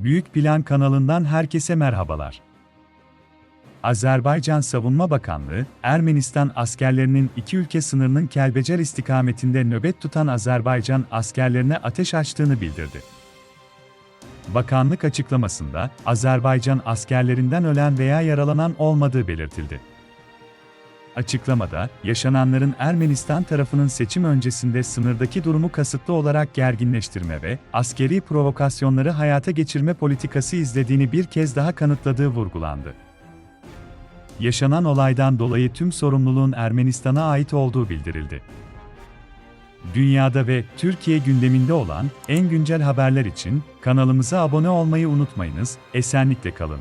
Büyük Plan kanalından herkese merhabalar. Azerbaycan Savunma Bakanlığı, Ermenistan askerlerinin iki ülke sınırının Kelbecer istikametinde nöbet tutan Azerbaycan askerlerine ateş açtığını bildirdi. Bakanlık açıklamasında, Azerbaycan askerlerinden ölen veya yaralanan olmadığı belirtildi. Açıklamada, yaşananların Ermenistan tarafının seçim öncesinde sınırdaki durumu kasıtlı olarak gerginleştirme ve askeri provokasyonları hayata geçirme politikası izlediğini bir kez daha kanıtladığı vurgulandı. Yaşanan olaydan dolayı tüm sorumluluğun Ermenistan'a ait olduğu bildirildi. Dünyada ve Türkiye gündeminde olan en güncel haberler için kanalımıza abone olmayı unutmayınız, esenlikle kalın.